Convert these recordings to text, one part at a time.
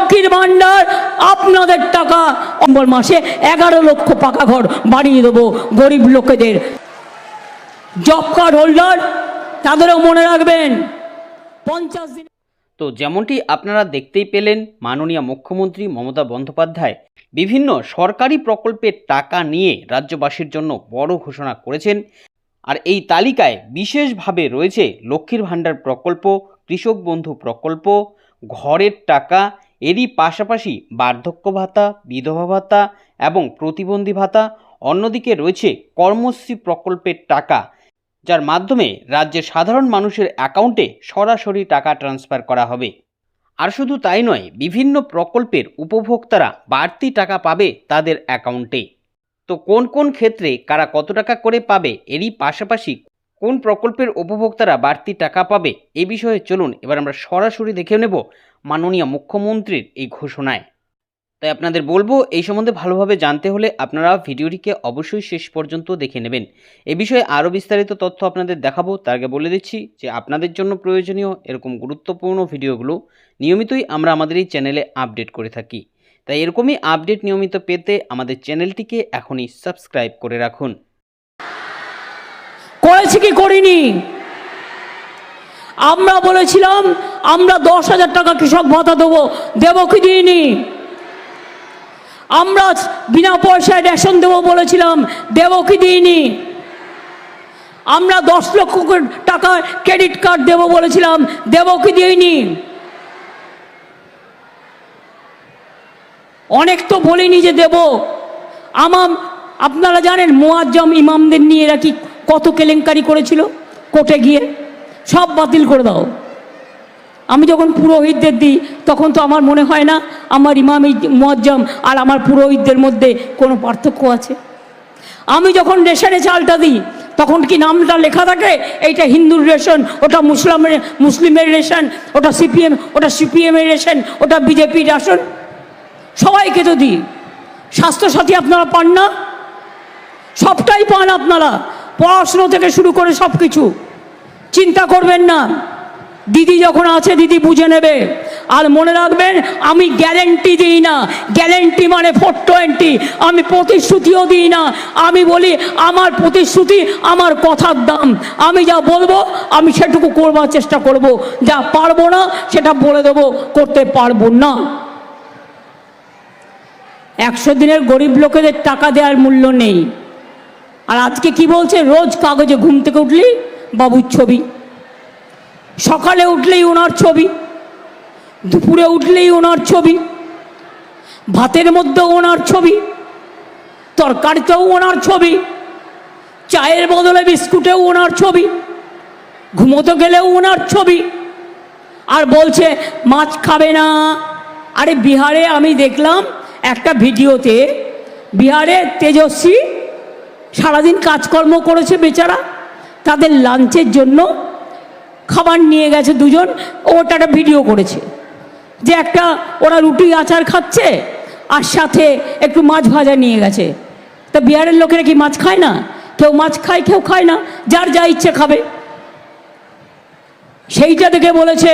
লক্ষ্মীর ভাণ্ডার, আপনাদের টাকা। অম্বর মাসে এগারো লক্ষ পাকা ঘর বাড়িয়ে দেবো গরিব লোকেদের। জব কার্ড হোল্ডার, তাদেরও মনে রাখবেন। পঞ্চাশ দিন তো যেমনটি আপনারা দেখতেই পেলেন, মাননীয় মুখ্যমন্ত্রী মমতা বন্দ্যোপাধ্যায় বিভিন্ন সরকারি প্রকল্পের টাকা নিয়ে রাজ্যবাসীর জন্য বড় ঘোষণা করেছেন। আর এই তালিকায় বিশেষভাবে রয়েছে লক্ষ্মীর ভাণ্ডার প্রকল্প, কৃষক বন্ধু প্রকল্প, ঘরের টাকা এরই পাশাপাশি বার্ধক্য ভাতা, বিধবা ভাতা এবং প্রতিবন্ধী ভাতা, অন্যদিকে রয়েছে কর্মশ্রী প্রকল্পের টাকা, যার মাধ্যমে রাজ্যের সাধারণ মানুষের অ্যাকাউন্টে সরাসরি টাকা ট্রান্সফার করা হবে। আর শুধু তাই নয়, বিভিন্ন প্রকল্পের উপভোক্তারা বাড়তি টাকা পাবে তাদের অ্যাকাউন্টে। তো কোন কোন ক্ষেত্রে কারা কত টাকা করে পাবে, এরই পাশাপাশি কোন প্রকল্পের উপভোক্তারা বাড়তি টাকা পাবে, এ বিষয়ে চলুন এবার আমরা সরাসরি দেখে নেব মাননীয় মুখ্যমন্ত্রীর এই ঘোষণায়। তাই আপনাদের বলব, এই সম্বন্ধে ভালোভাবে জানতে হলে আপনারা ভিডিওটিকে অবশ্যই শেষ পর্যন্ত দেখে নেবেন। এ বিষয়ে আরও বিস্তারিত তথ্য আপনাদের দেখাবো। তার আগে বলে দিচ্ছি যে, আপনাদের জন্য প্রয়োজনীয় এরকম গুরুত্বপূর্ণ ভিডিওগুলো নিয়মিতই আমরা আমাদের এই চ্যানেলে আপডেট করে থাকি। তাই এরকমই আপডেট নিয়মিত পেতে আমাদের চ্যানেলটিকে এখনই সাবস্ক্রাইব করে রাখুন। করেছি কি করিনি? আমরা বলেছিলাম আমরা দশ হাজার টাকা কৃষক ভাতা দেবো। দেবো কি দিইনি? আমরা বিনা পয়সায় রেশন দেবো বলেছিলাম। দেবো কি দিইনি? আমরা দশ লক্ষ টাকা ক্রেডিট কার্ড দেবো বলেছিলাম। দেবো কি দিইনি? অনেক তো বলিনি যে দেব। আমার, আপনারা জানেন মোয়াজ্জম ইমামদের নিয়ে এরা কি কত কেলেঙ্কারি করেছিল? কোর্টে গিয়ে সব বাতিল করে দাও। আমি যখন পুরোহিতদের দিই, তখন তো আমার মনে হয় না আমার ইমাম মোয়াজ্জম আর আমার পুরোহিতদের মধ্যে কোনো পার্থক্য আছে। আমি যখন রেশনে চালটা দিই, তখন কি নামটা লেখা থাকে? এইটা হিন্দুর রেশন, ওটা মুসলামের মুসলিমের রেশন, ওটা সিপিএম, ওটা সিপিএমের রেশন, ওটা বিজেপির রেশন সবাইকে তো দিই। স্বাস্থ্যসাথী আপনারা পান না? সবটাই পান আপনারা। পড়াশুনো থেকে শুরু করে সব কিছু চিন্তা করবেন না। দিদি যখন আছে, দিদি বুঝে নেবে। আর মনে রাখবেন, আমি গ্যারেন্টি দিই না। গ্যারেন্টি মানে ফোর টোয়েন্টি আমি প্রতিশ্রুতিও দিই না। আমি বলি, আমার প্রতিশ্রুতি, আমার কথার দাম। আমি যা বলব, আমি সেটুকু করবার চেষ্টা করব। যা পারব না, সেটা বলে দেবো। করতে পারব না। একশো দিনের গরিব লোকেদের টাকা দেওয়ার মূল্য নেই। আর আজকে কি বলছে? রোজ কাগজে ঘুম থেকে উঠলি? বাবুর ছবি। সকালে উঠলেই ওনার ছবি, দুপুরে উঠলেই ওনার ছবি, ভাতের মধ্যেও ওনার ছবি, তরকারিতেও ওনার ছবি, চায়ের বদলে বিস্কুটেও ওনার ছবি, ঘুমোতে গেলেও ওনার ছবি, আর বলছে, মাছ খাবে না। আরে বিহারে আমি দেখলাম একটা ভিডিওতে বিহারে তেজস্বী সারাদিন কাজকর্ম করেছে বেচারা, তাদের লাঞ্চের জন্য খাবার নিয়ে গেছে দুজন ওটা একটা ভিডিও করেছে যে একটা ওরা রুটি আচার খাচ্ছে আর সাথে একটু মাছ ভাজা নিয়ে গেছে তা বিহারের লোকেরা কি মাছ খায় না কেউ মাছ খায় কেউ খায় না যার যা ইচ্ছে খাবে সেইটা দেখে বলেছে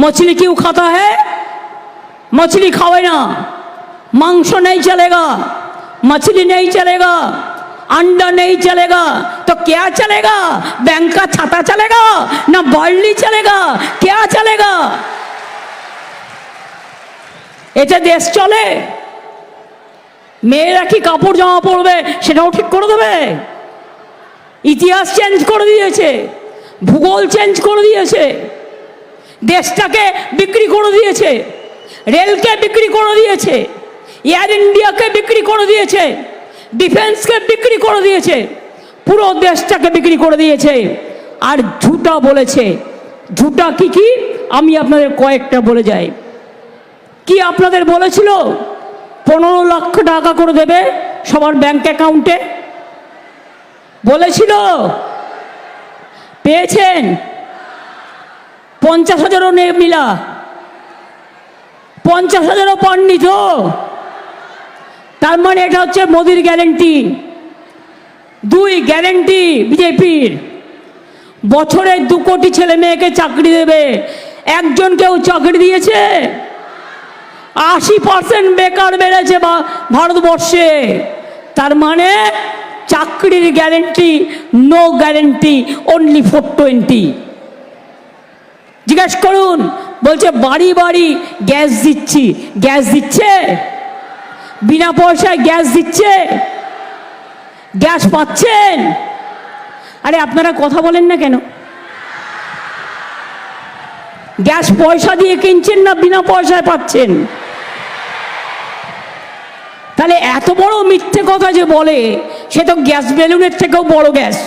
মছলি কিউ খাতা হ্যাঁ मछली खावे ना मांस नहीं चलेगा मछली नहीं चलेगा अंडा नहीं चलेगा तो क्या चलेगा बैंक का छाता चलेगा ना बार्ली चलेगा क्या चलेगा এতে দেশ চলে মেয়েরা কি কাপড় জামা পরবে সেটাও ঠিক করে দেবে ইতিহাস চেঞ্জ করে দিয়েছে ভূগোল চেঞ্জ করে দিয়েছে দেশটাকে বিক্রি করে দিয়েছে রেলকে বিক্রি করে দিয়েছে এয়ার ইন্ডিয়াকে বিক্রি করে দিয়েছে ডিফেন্সকে বিক্রি করে দিয়েছে। পুরো দেশটাকে বিক্রি করে দিয়েছে। আর ঝুটা বলেছে। ঝুটা কি কি? আমি আপনাদের কয়েকটা বলে যাই। কি আপনাদের বলেছিল? পনেরো লক্ষ টাকা করে দেবে সবার ব্যাংক অ্যাকাউন্টে বলেছিল। পেয়েছেন? পঞ্চাশ হাজারও নে মিলা। পঞ্চাশ হাজারও পাননি তো? তার মানে এটা হচ্ছে মোদির গ্যারেন্টি। দুই গ্যারেন্টি বিজেপির। বছরে দু কোটি ছেলে মেয়েকে চাকরি দেবে। একজন কেউ চাকরি দিয়েছে। আশি পার্সেন্ট বেকার বেড়েছে বা ভারতবর্ষে। তার মানে চাকরির guarantee no guarantee only four twenty জিজ্ঞেস করুন, বলছে বাড়ি বাড়ি গ্যাস দিচ্ছি। গ্যাস দিচ্ছে? বিনা পয়সায় গ্যাস দিচ্ছে, গ্যাস পাচ্ছেন। আরে আপনারা কথা বলেন না কেন? গ্যাস পয়সা দিয়ে কিনছেন না বিনা পয়সায় পাচ্ছেন? তাহলে এত বড় মিথ্যে কথা যে বলে, সে তো গ্যাস বেলুনের থেকেও বড় গ্যাস।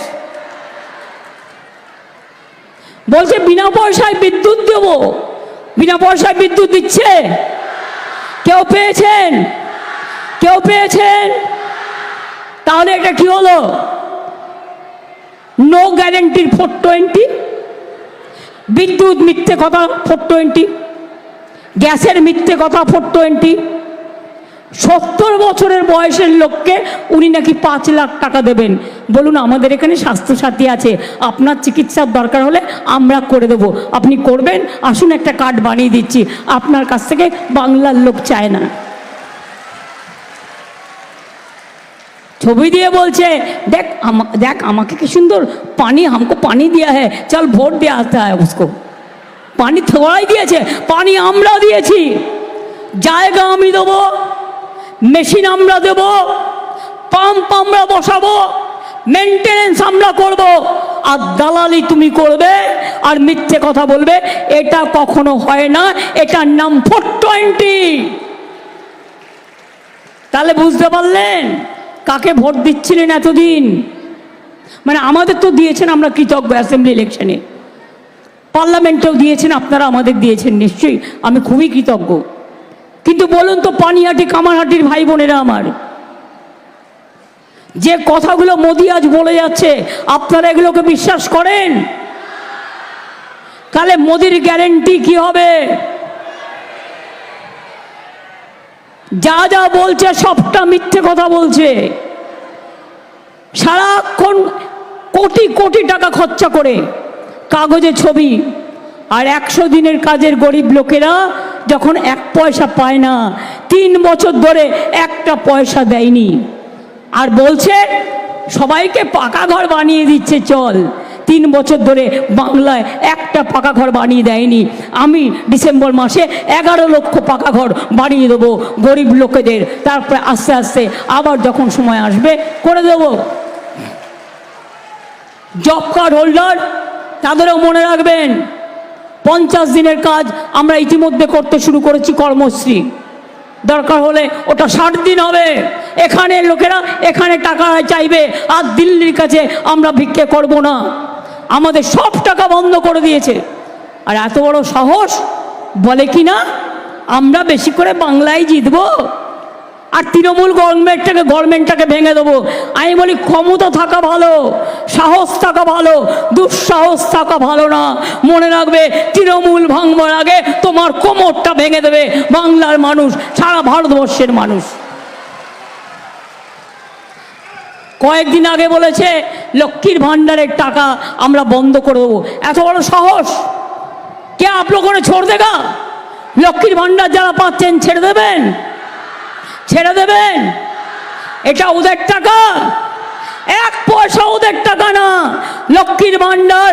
বলছে, বিনা পয়সায় বিদ্যুৎ দেব। বিনা পয়সায় বিদ্যুৎ দিচ্ছে। কেউ পেয়েছেন? কেউ পেয়েছেন? তাহলে এটা কি হলো? নো গ্যারেন্টির ফোর টোয়েন্টি বিদ্যুৎ মিথ্যে কথা ফোর টোয়েন্টি গ্যাসের মিথ্যে কথা ফোর টোয়েন্টি সত্তর বছরের বয়সের লোককে উনি নাকি পাঁচ লাখ টাকা দেবেন। বলুন, আমাদের এখানে স্বাস্থ্যসাথী আছে। আপনার চিকিৎসার দরকার হলে আমরা করে দেবো। আপনি করবেন? আসুন, একটা কার্ড বানিয়ে দিচ্ছি। আপনার কাছ থেকে বাংলার লোক চায় না। ছবি দিয়ে বলছে দেখ আমা- দেখ আমাকে কি সুন্দর পানি हमको পানি दिया है चल ভোট দিয়ে আসতে হয় उसको পানি থোড়াই দিয়েছে পানি আমরা দিয়েছি জায়গা আমি দেবো মেশিন আমরা দেব পাম্প আমরা বসাবো মেনটেনেন্স আমরা করব আর দালালি তুমি করবে আর মিথ্যে কথা বলবে এটা কখনো হয় না এটার নাম ফোর টোয়েন্টি তাহলে বুঝতে পারলেন কাকে ভোট দিচ্ছিলেন এতদিন? মানে আমাদের তো দিয়েছেন আমরা কৃতজ্ঞ অ্যাসেম্বলি ইলেকশনে পার্লামেন্টেও দিয়েছেন, আপনারা আমাদের দিয়েছেন, নিশ্চয়ই। আমি খুবই কৃতজ্ঞ। কিন্তু বলুন তো, পানিহাটি, কামারহাটির ভাই বোনেরা আমার, যে কথাগুলো মোদি আজ বলে যাচ্ছে, আপনারা এগুলোকে বিশ্বাস করেন? তাহলে মোদির গ্যারেন্টি কি হবে? যা যা বলছে, সবটা মিথ্যে কথা বলছে। সারাক্ষণ কোটি কোটি টাকা খরচা করে কাগজে ছবি আর একশো দিনের কাজের গরিব লোকেরা যখন এক পয়সা পায় না, তিন বছর ধরে একটা পয়সা দেয়নি। আর বলছে, সবাইকে পাকা ঘর বানিয়ে দিচ্ছে, চল। তিন বছর ধরে বাংলায় একটা পাকা ঘর বানিয়ে দেয়নি। আমি ডিসেম্বর মাসে এগারো লক্ষ পাকা ঘর বানিয়ে দেবো গরিব লোকেদের। তারপরে আস্তে আস্তে আবার যখন সময় আসবে করে দেবো। জব কার্ড হোল্ডার তাদেরও মনে রাখবেন, পঞ্চাশ দিনের কাজ আমরা ইতিমধ্যে করতে শুরু করেছি কর্মশ্রী। দরকার হলে ওটা ষাট দিন হবে। এখানে লোকেরা এখানে টাকা চাইবে, আর দিল্লির কাছে আমরা ভিক্ষে করব না। আমাদের সব টাকা বন্ধ করে দিয়েছে। আর এত বড় সাহস? বলে কি না? আমরা বেশি করে বাংলায় জিতবো। আর তৃণমূল গভর্নমেন্টটাকে গভর্নমেন্টটাকে ভেঙে দেবো। আমি বলি, ক্ষমতা থাকা ভালো, সাহস থাকা ভালো, দুঃসাহস থাকা ভালো না। মনে রাখবে, তৃণমূল ভাঙবার আগে তোমার কোমরটা ভেঙে দেবে বাংলার মানুষ, সারা ভারতবর্ষের মানুষ। কয়েকদিন আগে বলেছে, লক্ষ্মীর ভাণ্ডারের টাকা আমরা বন্ধ করে দেবো। এত বড় সাহস? কে আপলো করে ছোড় দেগা লক্ষ্মীর ভাণ্ডার যারা পাচ্ছেন, ছেড়ে দেবেন? ছেড়ে দেবেন? এটা ওদের টাকা। এক পয়সা ওদের টাকা না। লক্ষ্মীর ভাণ্ডার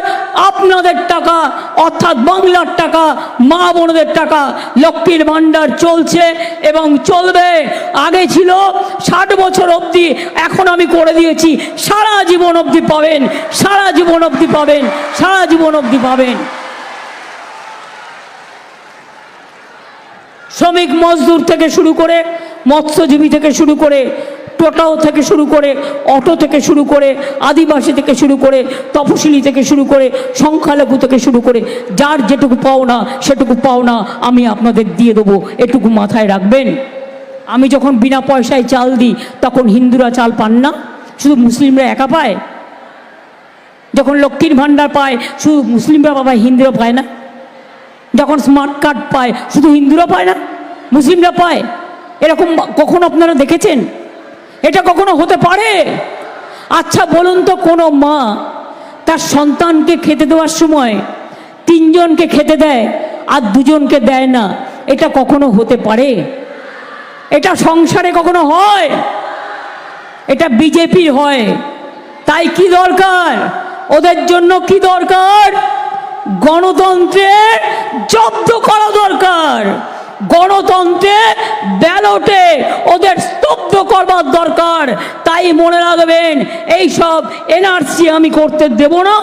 আপনাদের টাকা, অর্থাৎ বাংলার টাকা, মা বোনদের টাকা। লক্ষ্মীর ভাণ্ডার চলছে এবং চলবে। আগে ছিল ষাট বছর অবধি, এখন আমি করে দিয়েছি। সারা জীবন অবধি পাবেন, সারা জীবন অবধি পাবেন, সারা জীবন অবধি পাবেন। শ্রমিক মজদুর থেকে শুরু করে, মৎস্যজীবী থেকে শুরু করে টোটাও থেকে শুরু করে, অটো থেকে শুরু করে, আদিবাসী থেকে শুরু করে, তপশিলি থেকে শুরু করে, সংখ্যালঘু থেকে শুরু করে, যার যেটুকু পাও না, সেটুকু পাও না, আমি আপনাদের দিয়ে দেবো। এটুকু মাথায় রাখবেন। আমি যখন বিনা পয়সায় চাল দিই, তখন হিন্দুরা চাল পান না? শুধু মুসলিমরা একা পায়? যখন লক্ষ্মীর ভাণ্ডার পায়, শুধু মুসলিমরা পায়, হিন্দুরা পায় না? যখন স্মার্ট কার্ড পায়, শুধু হিন্দুরা পায় না? মুসলিমরা পায়? এরকম কখন আপনারা দেখেছেন? এটা কখনো হতে পারে? আচ্ছা বলুন তো কোনো মা তার সন্তানকে খেতে দেওয়ার সময় তিনজনকে খেতে দেয় আর দুজনকে দেয় না, এটা কখনো হতে পারে? এটা সংসারে কখনো হয়? এটা বিজেপির হয়। তাই কি দরকার? ওদের জন্য কি দরকার? গণতন্ত্রের জব্দ করা দরকার। গণতন্ত্রের ব্যালটে ওদের স্তব্ধ করবার দরকার। তাই মনে রাখবেন, এইসব এনআরসি আমি করতে দেব না।